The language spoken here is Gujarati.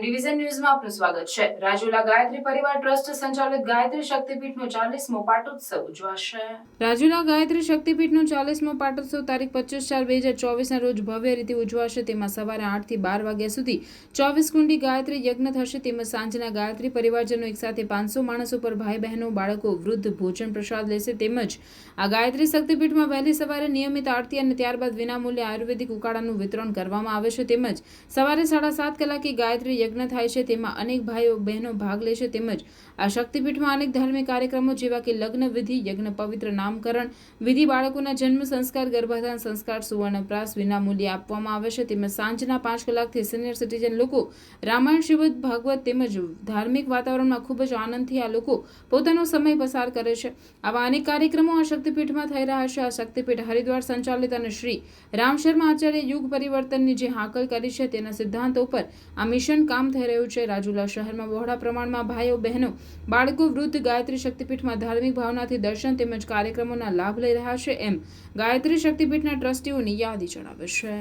ડિવિઝન ન્યૂઝમાં આપનું સ્વાગત છે. રાજુલા ગાયત્રી પરિવાર ટ્રસ્ટ સંચાલિત ગાયત્રી શક્તિપીઠનો ચાલીસમો પાટોત્સવ ઉજવાશે. રાજુલા ગાયત્રી શક્તિપીઠનો ચાલીસમો પાટોત્સવ તારીખ પચીસ ચાર બે હજાર રોજ ભવ્ય રીતે ઉજવાશે. તેમાં સવારે આઠથી બાર વાગ્યા સુધી ચોવીસ કુંડી ગાયત્રી યજ્ઞ થશે. તેમજ સાંજના ગાયત્રી પરિવારજનો એકસાથે પાંચસો માણસો પર ભાઈ બહેનો, બાળકો વૃદ્ધ ભોજન પ્રસાદ લેશે. તેમજ આ ગાયત્રી શક્તિપીઠમાં વહેલી સવારે નિયમિત આરતી અને ત્યારબાદ વિનામૂલ્યે આયુર્વેદિક ઉકાળાનું વિતરણ કરવામાં આવે છે. તેમજ સવારે સાડા સાત કલાકે ગાયત્રી યજ્ઞ થાય છે, તેમાં અનેક ભાઈઓ, બહેનો ભાગ લેશે તેમજ આ શક્તિપીઠમાં અનેક ધાર્મિક કાર્યક્રમો જેવા કે લગ્ન વિધિ, યજ્ઞ, પવિત્ર નામકરણ વિધિ બાળકોના જન્મ સંસ્કાર, ગર્ભાધાન સંસ્કાર સુવર્ણપ્રાસ વિનામૂલ્યે આપવામાં આવે છે. તેમજ સાંજના પાંચ કલાકથી સિનિયર સિટીઝન લોકો રામાયણ, શ્રીમદ ભાગવત તેમજ ધાર્મિક વાતાવરણમાં ખૂબ જ આનંદથી આ લોકો પોતાનો સમય પસાર કરે છે. આવા અનેક કાર્યક્રમો આ શક્તિપીઠમાં થઈ રહ્યા છે. આ શક્તિપીઠ હરિદ્વાર સંચાલિત અને શ્રી રામ શર્મા આચાર્ય યુગ પરિવર્તનની જે હાકલ કરી છે, તેના સિદ્ધાંતો પર આ મિશન કામ થઈ રહ્યું છે. રાજુલા શહેરમાં બહોળા પ્રમાણમાં ભાઈઓ, બહેનો, બાળકો, વૃદ્ધ ગાયત્રી શક્તિપીઠમાં ધાર્મિક ભાવનાથી દર્શન તેમજ કાર્યક્રમોના લાભ લઈ રહ્યા છે એમ ગાયત્રી શક્તિપીઠના ટ્રસ્ટીઓની યાદી જણાવે છે.